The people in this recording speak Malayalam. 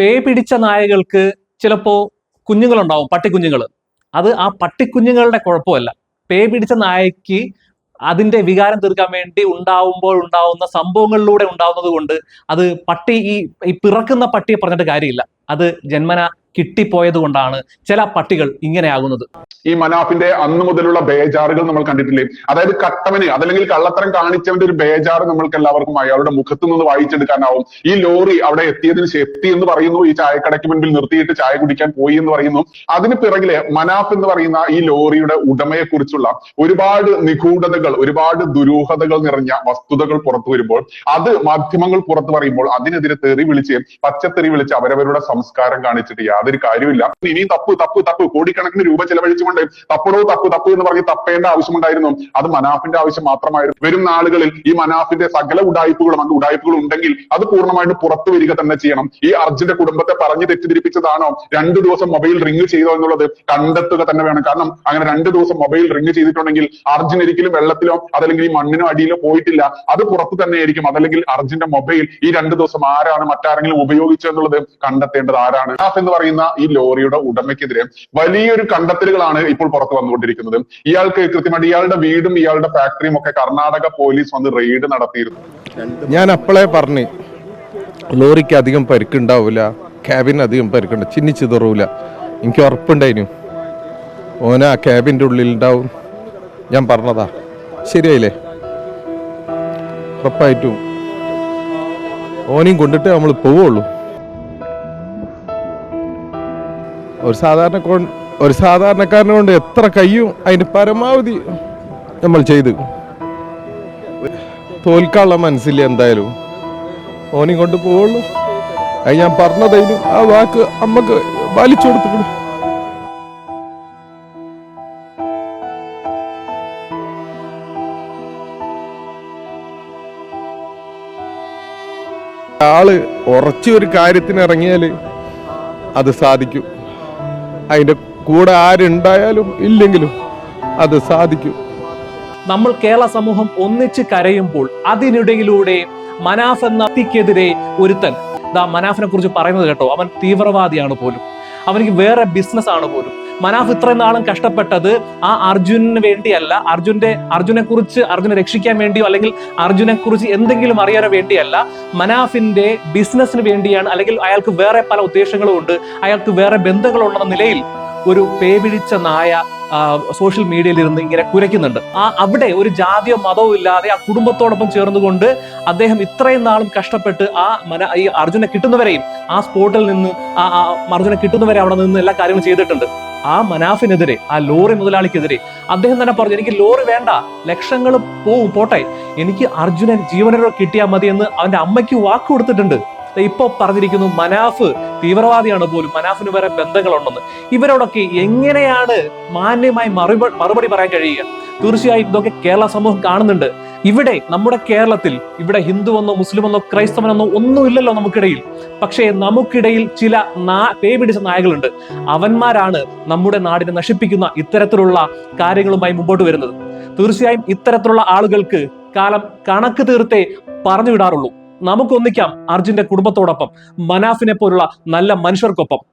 പേ പിടിച്ച നായകൾക്ക് ചിലപ്പോ കുഞ്ഞുങ്ങളുണ്ടാവും പട്ടിക്കുഞ്ഞുങ്ങൾ അത് ആ പട്ടിക്കുഞ്ഞുങ്ങളുടെ കുഴപ്പമല്ല. പേ പിടിച്ച നായക്ക് അതിന്റെ വികാരം തീർക്കാൻ വേണ്ടി ഉണ്ടാവുമ്പോൾ ഉണ്ടാവുന്ന സംഭവങ്ങളിലൂടെ ഉണ്ടാവുന്നത് കൊണ്ട് അത് പട്ടി ഈ ഈ പിറക്കുന്ന പട്ടിയെ പറഞ്ഞിട്ട് കാര്യമില്ല. അത് ജന്മന കിട്ടിപ്പോയത് കൊണ്ടാണ് ചില പട്ടികൾ ഇങ്ങനെയാകുന്നത്. ഈ മനാഫിന്റെ അന്ന് മുതലുള്ള ബേജാറുകൾ നമ്മൾ കണ്ടിട്ടില്ലേ? അതായത് കട്ടവന് അതല്ലെങ്കിൽ കള്ളത്തരം കാണിച്ചവന്റെ ഒരു ബേജാറ് നമ്മൾക്ക് എല്ലാവർക്കും അയാളുടെ മുഖത്തു നിന്ന് വായിച്ചെടുക്കാനാവും. ഈ ലോറി അവിടെ എത്തിയതിന് എത്തി എന്ന് പറയുന്നു ഈ ചായക്കടയ്ക്ക് മുൻപിൽ നിർത്തിയിട്ട് ചായ കുടിക്കാൻ പോയി എന്ന് പറയുന്നു. അതിന് പിറകിലെ മനാഫ് എന്ന് പറയുന്ന ഈ ലോറിയുടെ ഉടമയെ കുറിച്ചുള്ള ഒരുപാട് നിഗൂഢതകൾ ഒരുപാട് ദുരൂഹതകൾ നിറഞ്ഞ വസ്തുതകൾ പുറത്തു വരുമ്പോൾ അത് മാധ്യമങ്ങൾ പുറത്തു പറയുമ്പോൾ അതിനെതിരെ തെറി വിളിച്ച് പച്ചത്തെറി വിളിച്ച് അവരവരുടെ സംസ്കാരം കാണിച്ചിട്ട് യാതൊരു കാര്യമില്ല ഇനിയും തപ്പ് തപ്പ് തപ്പ്. കോടിക്കണക്കിന് രൂപ ചെലവഴിച്ചുകൊണ്ട് തപ്പടോ തപ്പ് തപ്പ് എന്ന് പറഞ്ഞ് തപ്പേണ്ട ആവശ്യമുണ്ടായിരുന്നു. അത് മനാഫിന്റെ ആവശ്യം മാത്രമായിരുന്നു. വരും നാളുകളിൽ ഈ മനാഫിന്റെ സകല ഉടായ്പകളും അന്ന് ഉടായിപ്പുകൾ ഉണ്ടെങ്കിൽ അത് പൂർണമായിട്ട് പുറത്തു വരിക തന്നെ ചെയ്യണം. ഈ അർജുന്റെ കുടുംബത്തെ പറഞ്ഞു തെറ്റിദ്ധരിപ്പിച്ചതാണോ? രണ്ടു ദിവസം മൊബൈൽ റിങ് ചെയ്തോ എന്നുള്ളത് കണ്ടെത്തുക തന്നെ വേണം. കാരണം അങ്ങനെ രണ്ടു ദിവസം മൊബൈൽ റിങ് ചെയ്തിട്ടുണ്ടെങ്കിൽ അർജുൻ ഒരിക്കലും വെള്ളത്തിലോ അതല്ലെങ്കിൽ ഈ മണ്ണിനോ അടിയിലോ പോയിട്ടില്ല. അത് പുറത്തു തന്നെ ആയിരിക്കും. അതല്ലെങ്കിൽ അർജുന്റെ മൊബൈൽ ഈ രണ്ടു ദിവസം ആരാണ് മറ്റാരെങ്കിലും ഉപയോഗിച്ചതെന്നുള്ളത് കണ്ടെത്തേണ്ടത് ആരാണ്? എന്ന് എന്ന് പറയുന്ന ഈ ലോറിയുടെ ഉടമയ്ക്കെതിരെ വലിയൊരു കണ്ടെത്തലുകളാണ് ഇപ്പോൾ പുറത്തു വന്നുകൊണ്ടിരിക്കുന്നത്. ഇയാൾക്ക് കൃത്യമായിട്ട് ഇയാളുടെ വീടും ഇയാളുടെ ഫാക്ടറിയും ഒക്കെ കർണാടക പോലീസ് വന്ന് റെയ്ഡ് നടത്തിയിരുന്നു. ഞാൻ അപ്പളേ പറഞ്ഞു ലോറിക്ക് അധികം പരിക്കുണ്ടാവില്ല ക്യാബിന് അധികം പരിക്കുണ്ട് ചിന്നി ചിതറൂല. എനിക്ക് ഉറപ്പുണ്ടായിരുന്നു ഓന ആ ക്യാബിന്റെ ഉള്ളിലുണ്ടാവും. ഞാൻ പറഞ്ഞതാ. ശരിയായില്ലേ? ഉറപ്പായിട്ടും. ഓനെയും കൊണ്ടിട്ട് നമ്മൾ പോവുള്ളൂ. ഒരു സാധാരണ ഒരു സാധാരണക്കാരനെ കൊണ്ട് എത്ര കയ്യും അതിന് പരമാവധി നമ്മൾ ചെയ്ത്. തോൽക്കാനുള്ള മനസ്സില്ല എന്തായാലും. ഓനെയും കൊണ്ട് പോവുള്ളൂ. അത് ഞാൻ പറഞ്ഞതതിന് ആ വാക്ക് അമ്മയ്ക്ക് പാലിച്ചു കൊടുത്തിട്ടുണ്ട്. ആൾ ഉറച്ച ഒരു കാര്യത്തിന് ഇറങ്ങിയാൽ അത് സാധിക്കും. അതിന്റെ കൂടെ ആരുണ്ടായാലും ഇല്ലെങ്കിലും അത് സാധിക്കും. നമ്മൾ കേരള സമൂഹം ഒന്നിച്ച് കരയുമ്പോൾ അതിനിടയിലൂടെ മനാഫ് എന്ന വ്യക്തിക്കെതിരെ ഒരുത്തൻ. ദാ മനാഫിനെ കുറിച്ച് പറയുന്നത് കേട്ടോ അവൻ തീവ്രവാദിയാണ് പോലും. അവനിക്ക് വേറെ ബിസിനസ് ആണ് പോലും. മനാഫ് ഇത്രയും നാളും കഷ്ടപ്പെട്ടത് ആ അർജുനന് വേണ്ടിയല്ല. അർജുന്റെ അർജുനെ കുറിച്ച് അർജുനെ രക്ഷിക്കാൻ വേണ്ടിയോ അല്ലെങ്കിൽ അർജുനെ കുറിച്ച് എന്തെങ്കിലും അറിയാനോ വേണ്ടിയല്ല. മനാഫിന്റെ ബിസിനസ്സിന് വേണ്ടിയാണ് അല്ലെങ്കിൽ അയാൾക്ക് വേറെ പല ഉദ്ദേശങ്ങളും ഉണ്ട്. അയാൾക്ക് വേറെ ബന്ധങ്ങളുണ്ടെന്ന നിലയിൽ ഒരു പേപിടിച്ച നായ സോഷ്യൽ മീഡിയയിൽ ഇരുന്ന് ഇങ്ങനെ കുരയ്ക്കുന്നുണ്ട്. ആ അവിടെ ഒരു ജാതിയോ മതവും ഇല്ലാതെ ആ കുടുംബത്തോടൊപ്പം ചേർന്നുകൊണ്ട് അദ്ദേഹം ഇത്രയും നാളും കഷ്ടപ്പെട്ട് ആ മന ഈ അർജുനെ കിട്ടുന്നവരെയും ആ സ്പോട്ടിൽ നിന്ന് ആ അർജുനെ കിട്ടുന്നവരെ അവിടെ നിന്ന് എല്ലാ കാര്യങ്ങളും ചെയ്തിട്ടുണ്ട്. ആ മനാഫിനെതിരെ ആ ലോറി മുതലാളിക്കെതിരെ. അദ്ദേഹം തന്നെ പറഞ്ഞു എനിക്ക് ലോറി വേണ്ട ലക്ഷങ്ങൾ പോവും പോട്ടെ. എനിക്ക് അർജുനൻ ജീവനോടെ കിട്ടിയാൽ മതി എന്ന് അവന്റെ അമ്മയ്ക്ക് വാക്ക് കൊടുത്തിട്ടുണ്ട്. ഇപ്പൊ പറഞ്ഞിരിക്കുന്നു മനാഫ് തീവ്രവാദിയാണ് പോലും മനാഫിന് വേറെ ബന്ധങ്ങളുണ്ടെന്ന്. ഇവരോടൊക്കെ എങ്ങനെയാണ് മാന്യമായി മറുപടി പറയാൻ കഴിയുക? തീർച്ചയായും ഇതൊക്കെ കേരള സമൂഹം കാണുന്നുണ്ട്. ഇവിടെ നമ്മുടെ കേരളത്തിൽ ഇവിടെ ഹിന്ദുവെന്നോ മുസ്ലിമെന്നോ ക്രൈസ്തവനെന്നോ ഒന്നുമില്ലല്ലോ നമുക്കിടയിൽ. പക്ഷേ നമുക്കിടയിൽ ചില നാ പേ പിടിച്ച നായകളുണ്ട്. അവന്മാരാണ് നമ്മുടെ നാടിനെ നശിപ്പിക്കുന്ന ഇത്തരത്തിലുള്ള കാര്യങ്ങളുമായി മുമ്പോട്ട് വരുന്നത്. തീർച്ചയായും ഇത്തരത്തിലുള്ള ആളുകൾക്ക് കാലം കണക്ക് തീർത്തേ പറഞ്ഞു വിടാറുള്ളൂ. നമുക്കൊന്നിക്കാം അർജുന്റെ കുടുംബത്തോടൊപ്പം മനാഫിനെ പോലുള്ള നല്ല മനുഷ്യർക്കൊപ്പം.